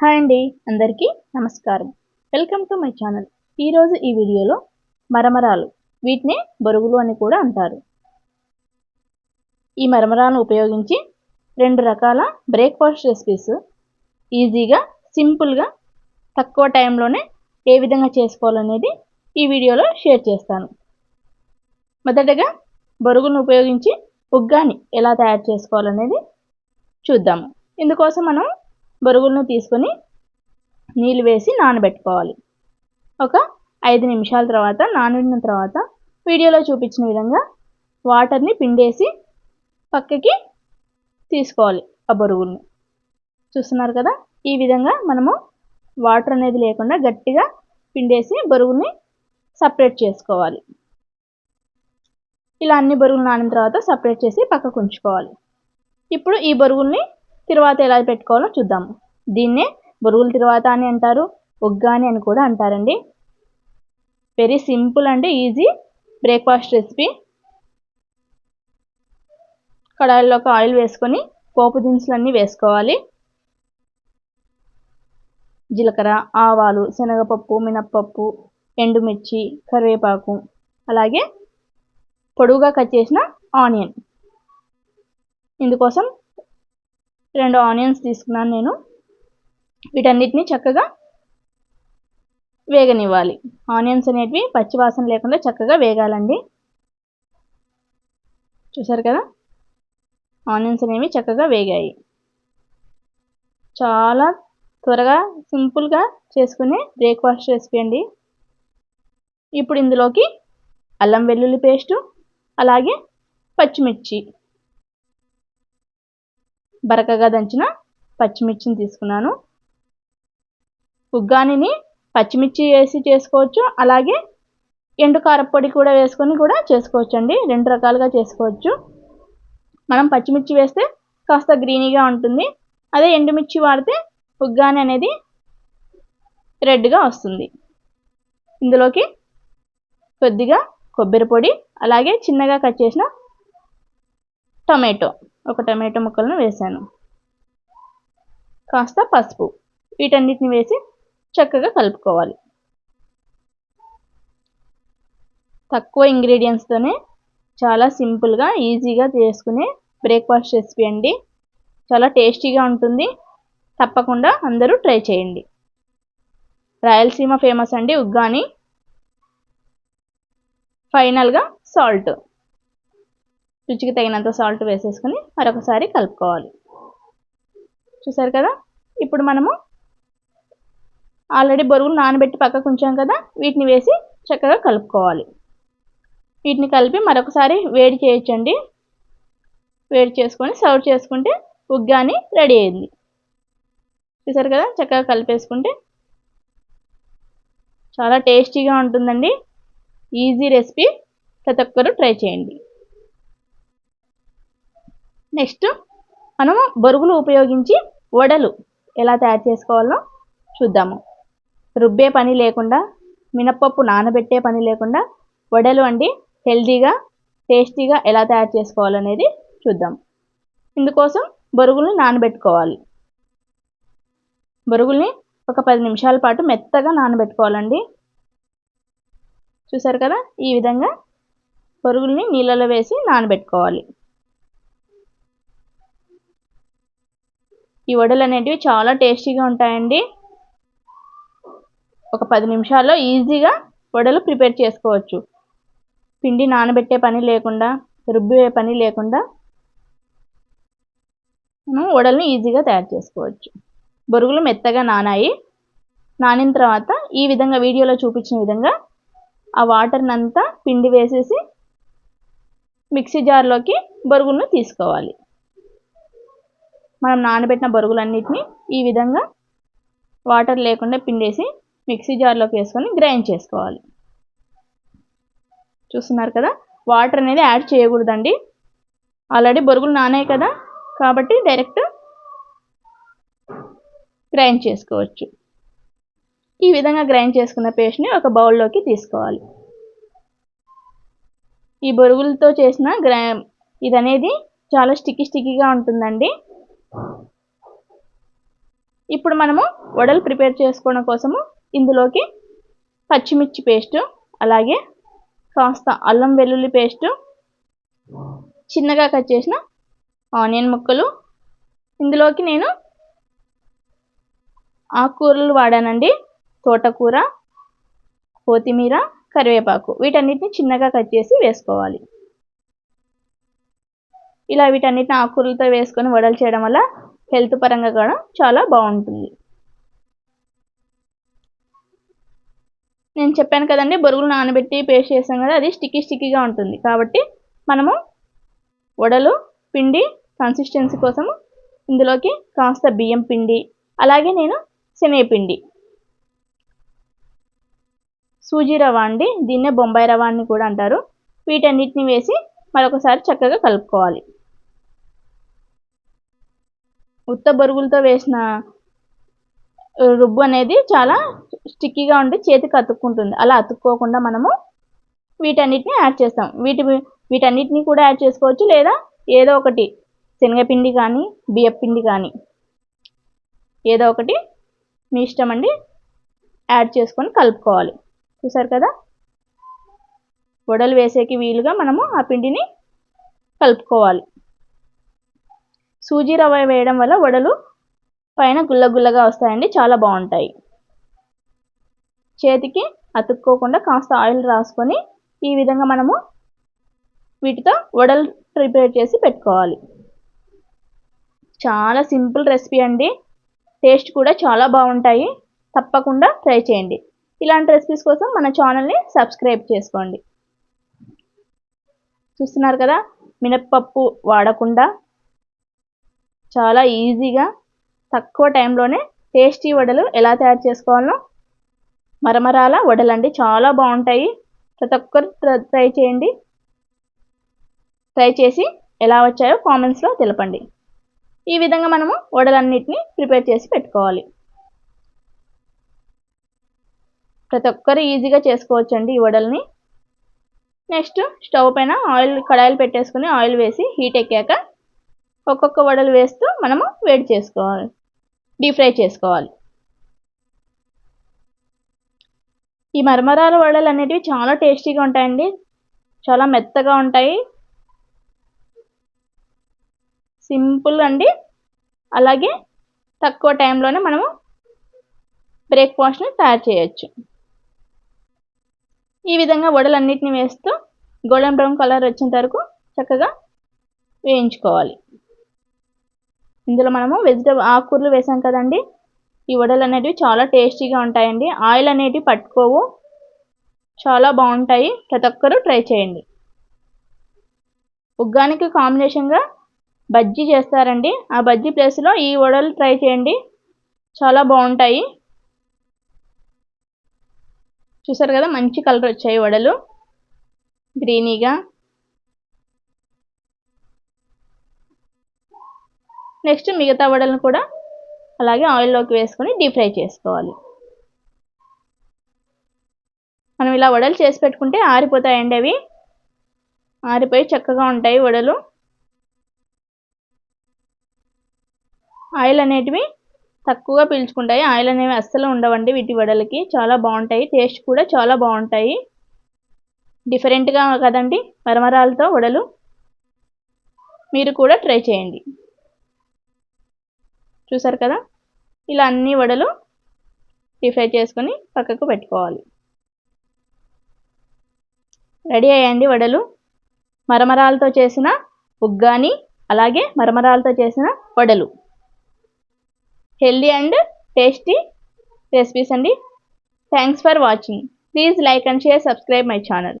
Hi అండి అందరికీ నమస్కారం. Welcome to my channel. ఈరోజు ఈ వీడియోలో మరమరాలు వీటిని బొరుగులు అని కూడా అంటారు. ఈ మరమరాలను ఉపయోగించి రెండు రకాల బ్రేక్ఫాస్ట్ రెసిపీస్ ఈజీగా సింపుల్గా తక్కువ టైంలోనే ఏ విధంగా చేసుకోవాలనేది ఈ వీడియోలో షేర్ చేస్తాను. మొదటగా బొరుగులను ఉపయోగించి ఉగ్గాని ఎలా తయారు చేసుకోవాలనేది చూద్దాము. ఇందుకోసం మనం బొరుగులను తీసుకొని నీళ్ళు వేసి నానబెట్టుకోవాలి. ఒక ఐదు నిమిషాల తర్వాత నానిన తర్వాత వీడియోలో చూపించిన విధంగా వాటర్ని పిండేసి పక్కకి తీసుకోవాలి ఆ బొరుగుల్ని. చూస్తున్నారు కదా? ఈ విధంగా మనము వాటర్ అనేది లేకుండా గట్టిగా పిండేసి బొరుగుల్ని సపరేట్ చేసుకోవాలి. ఇలా అన్ని బరువులు నానిన తర్వాత సపరేట్ చేసి పక్కకు ఉంచుకోవాలి. ఇప్పుడు ఈ బరువుల్ని తర్వాత ఎలా పెట్టుకోవాలో చూద్దాము దీన్నే బొరుగుల తర్వాత అని అంటారు ఒగ్గా అని కూడా అంటారండి. Very simple and easy breakfast recipe కడాయిలోకి oil వేసుకొని పోపు దినుసులన్నీ వేసుకోవాలి. జీలకర్ర ఆవాలు శనగపప్పు మినప్పప్పు ఎండుమిర్చి కరివేపాకు అలాగే పొడువుగా కట్ చేసిన ఆనియన్. ఇందుకోసం రెండు ఆనియన్స్ తీసుకున్నాను నేను. వీటన్నిటిని చక్కగా వేగనివ్వాలి. ఆనియన్స్ అనేటివి పచ్చివాసన లేకుండా చక్కగా వేగాలండి. చూసారు కదా? ఆనియన్స్ అనేవి చక్కగా వేగాయి. చాలా త్వరగా సింపుల్గా చేసుకునే బ్రేక్ఫాస్ట్ రెసిపీ అండి. ఇప్పుడు ఇందులోకి అల్లం వెల్లుల్లి పేస్టు అలాగే పచ్చిమిర్చి. బరకగా దంచిన పచ్చిమిర్చిని తీసుకున్నాను. ఉగ్గానిని పచ్చిమిర్చి వేసి చేసుకోవచ్చు. అలాగే ఎండు కారపొడి కూడా వేసుకొని కూడా చేసుకోవచ్చు అండి రెండు రకాలుగా చేసుకోవచ్చు. మనం పచ్చిమిర్చి వేస్తే కాస్త గ్రీనీగా ఉంటుంది. అదే ఎండుమిర్చి వాడితే ఉగ్గాని అనేది రెడ్గా వస్తుంది. ఇందులోకి కొద్దిగా కొబ్బరి పొడి అలాగే చిన్నగా కట్ చేసిన టొమాటో. ఒక టమాటో ముక్కలను వేసాను కాస్త పసుపు. వీటన్నిటిని వేసి చక్కగా కలుపుకోవాలి. తక్కువ ఇంగ్రీడియంట్స్తోనే చాలా సింపుల్గా ఈజీగా చేసుకునే బ్రేక్ఫాస్ట్ రెసిపీ అండి. చాలా టేస్టీగా ఉంటుంది. తప్పకుండా అందరూ ట్రై చేయండి. రాయలసీమ ఫేమస్ అండి ఉగ్గాని. ఫైనల్గా సాల్ట్ రుచికి తగినంత సాల్ట్ వేసేసుకుని మరొకసారి కలుపుకోవాలి. చూసారు కదా? ఇప్పుడు మనము ఆల్రెడీ బొరుగులు నానబెట్టి పక్కకు ఉంచాం కదా? వీటిని వేసి చక్కగా కలుపుకోవాలి. వీటిని కలిపి మరొకసారి వేడి చేయొచ్చండి వేడి చేసుకొని సర్వ్ చేసుకుంటే ఉగ్గాని రెడీ అయింది. చూసారు కదా? చక్కగా కలిపేసుకుంటే చాలా టేస్టీగా ఉంటుందండి. Easy recipe. ప్రతి ఒక్కరూ ట్రై చేయండి. నెక్స్ట్ మనము బొరుగులు ఉపయోగించి వడలు ఎలా తయారు చేసుకోవాలో చూద్దాము. రుబ్బే పని లేకుండా మినప్పప్పు నానబెట్టే పని లేకుండా వడలు అండి హెల్దీగా టేస్టీగా ఎలా తయారు చేసుకోవాలనేది చూద్దాం. ఇందుకోసం బొరుగులు నానబెట్టుకోవాలి. బొరుగుల్ని ఒక పది నిమిషాల పాటు మెత్తగా నానబెట్టుకోవాలండి. చూసారు కదా? ఈ విధంగా బొరుగుల్ని నీళ్ళలో వేసి నానబెట్టుకోవాలి. ఈ వడలు అనేటివి చాలా టేస్టీగా ఉంటాయండి. ఒక పది నిమిషాల్లో ఈజీగా వడలు ప్రిపేర్ చేసుకోవచ్చు. పిండి నానబెట్టే పని లేకుండా రుబ్బే పని లేకుండా మనం వడలను ఈజీగా తయారు చేసుకోవచ్చు. బొరుగులు మెత్తగా నానాయి. నానిన తర్వాత ఈ విధంగా వీడియోలో చూపించిన విధంగా ఆ వాటర్ని అంతా పిండి వేసేసి మిక్సీ జార్లోకి బొరుగులను తీసుకోవాలి. మనం నానబెట్టిన బొరుగులన్నిటిని ఈ విధంగా వాటర్ లేకుండా పిండేసి మిక్సీ జార్లోకి వేసుకొని గ్రైండ్ చేసుకోవాలి. చూస్తున్నారు కదా? వాటర్ అనేది యాడ్ చేయకూడదండి. ఆల్రెడీ బొరుగులు నానాయి కదా? కాబట్టి డైరెక్ట్ గ్రైండ్ చేసుకోవచ్చు. ఈ విధంగా గ్రైండ్ చేసుకున్న పేస్ట్ని ఒక బౌల్లోకి తీసుకోవాలి. ఈ బొరుగులతో చేసిన గ్రై ఇది అనేది చాలా స్టిక్కీ స్టిక్కీగా ఉంటుందండి. ఇప్పుడు మనము వడలు ప్రిపేర్ చేసుకోవడం కోసము ఇందులోకి పచ్చిమిర్చి పేస్టు అలాగే కాస్త అల్లం వెల్లుల్లి పేస్టు చిన్నగా కట్ చేసిన ఆనియన్ ముక్కలు. ఇందులోకి నేను ఆకుకూరలు వాడానండి. తోటకూర కొత్తిమీర కరివేపాకు. వీటన్నిటిని చిన్నగా కట్ చేసి వేసుకోవాలి. ఇలా వీటన్నిటిని ఆకుకూరలతో వేసుకొని వడలు చేయడం వల్ల హెల్త్ పరంగా కూడా చాలా బాగుంటుంది. నేను చెప్పాను కదండి బొరుగులు నానబెట్టి పేస్ట్ చేసాం కదా అది స్టిక్కీ స్టిక్కీగా ఉంటుంది. కాబట్టి మనము వడలు పిండి కన్సిస్టెన్సీ కోసం ఇందులోకి కాస్త బియ్యం పిండి అలాగే నేను శనగపిండి సూజీ రవ అండి దీన్నే బొంబాయి రవ అని కూడా అంటారు. వీటన్నిటిని వేసి మరొకసారి చక్కగా కలుపుకోవాలి. ఉత్త బొరుగులతో వేసిన రుబ్బు అనేది చాలా స్టిక్కీగా ఉండి చేతికి అతుక్కుంటుంది. అలా అతుక్కోకుండా మనము వీటన్నిటిని యాడ్ చేస్తాం. వీటి వీటన్నిటిని కూడా యాడ్ చేసుకోవచ్చు. లేదా ఏదో ఒకటి శనగపిండి కానీ బియ్యపిండి కానీ ఏదో ఒకటి మీ ఇష్టం అండి యాడ్ చేసుకొని కలుపుకోవాలి. చూసారు కదా? వడలు వేసేకి వీలుగా మనము ఆ పిండిని కలుపుకోవాలి. సూజీ రవ్వ వేయడం వల్ల వడలు పైన గుల్ల గుల్లగా వస్తాయండి చాలా బాగుంటాయి. చేతికి అతుక్కోకుండా కాస్త ఆయిల్ రాసుకొని ఈ విధంగా మనము వీటితో వడలు ప్రిపేర్ చేసి పెట్టుకోవాలి. చాలా సింపుల్ రెసిపీ అండి. టేస్ట్ కూడా చాలా బాగుంటాయి. తప్పకుండా ట్రై చేయండి. ఇలాంటి రెసిపీస్ కోసం మన ఛానల్ని సబ్స్క్రైబ్ చేసుకోండి. చూస్తున్నారు కదా మినప్పప్పు వాడకుండా చాలా ఈజీగా తక్కువ టైంలోనే టేస్టీ వడలు ఎలా తయారు చేసుకోవాలో మరమరాల వడలు అండి చాలా బాగుంటాయి. ప్రతి ఒక్కరు ట్రై చేయండి. ట్రై చేసి ఎలా వచ్చాయో కామెంట్స్లో తెలపండి. ఈ విధంగా మనము వడలన్నిటిని ప్రిపేర్ చేసి పెట్టుకోవాలి. ప్రతి ఒక్కరు ఈజీగా చేసుకోవచ్చండి ఈ వడల్ని. నెక్స్ట్ స్టవ్ పైన ఆయిల్ కడాయిలు పెట్టేసుకుని ఆయిల్ వేసి హీట్ ఎక్కాక ఒక్కొక్క వడలు వేస్తూ మనము వేడి చేసుకోవాలి. డీప్ ఫ్రై చేసుకోవాలి. ఈ మరమరాల వడలు అనేటివి చాలా టేస్టీగా ఉంటాయండి. చాలా మెత్తగా ఉంటాయి. సింపుల్ అండి. అలాగే తక్కువ టైంలోనే మనము బ్రేక్ఫాస్ట్ని తయారు చేయొచ్చు. ఈ విధంగా వడలన్నిటిని వేస్తూ గోల్డెన్ బ్రౌన్ కలర్ వచ్చేంత వరకు చక్కగా వేయించుకోవాలి. ఇందులో మనము వెజిటబుల్ ఆకుకూరలు వేసాం కదండి. ఈ వడలు అనేటివి చాలా టేస్టీగా ఉంటాయండి. ఆయిల్ అనేటివి పట్టుకోవు. చాలా బాగుంటాయి. ప్రతి ఒక్కరూ ట్రై చేయండి. ఉగ్గానికి కాంబినేషన్గా బజ్జీ చేస్తారండి. ఆ బజ్జీ ప్లేస్లో ఈ వడలు ట్రై చేయండి. చాలా బాగుంటాయి. చూసారు కదా మంచి కలర్ వచ్చాయి వడలు. గ్రీనీగా నెక్స్ట్ మిగతా వడలను కూడా అలాగే ఆయిల్లోకి వేసుకొని డీప్ ఫ్రై చేసుకోవాలి. మనం ఇలా వడలు చేసి పెట్టుకుంటే ఆరిపోతాయండి అవి. ఆరిపోయి చక్కగా ఉంటాయి వడలు. ఆయిల్ అనేటివి తక్కువగా పీల్చుకుంటాయి. ఆయిల్ అనేవి అస్సలు ఉండవండి వీటి వడలకి. చాలా బాగుంటాయి. టేస్ట్ కూడా చాలా బాగుంటాయి. డిఫరెంట్గా కదండి మరమరాలతో వడలు. మీరు కూడా ట్రై చేయండి. చూసారు కదా? ఇలా అన్ని వడలు డీప్ ఫ్రై చేసుకొని పక్కకు పెట్టుకోవాలి. రెడీ అయ్యండి వడలు. మరమరాలతో చేసిన ఉగ్గాని అలాగే మరమరాలతో చేసిన వడలు. హెల్దీ అండ్ టేస్టీ రెసిపీస్ అండి. Thanks for watching please like and share subscribe my channel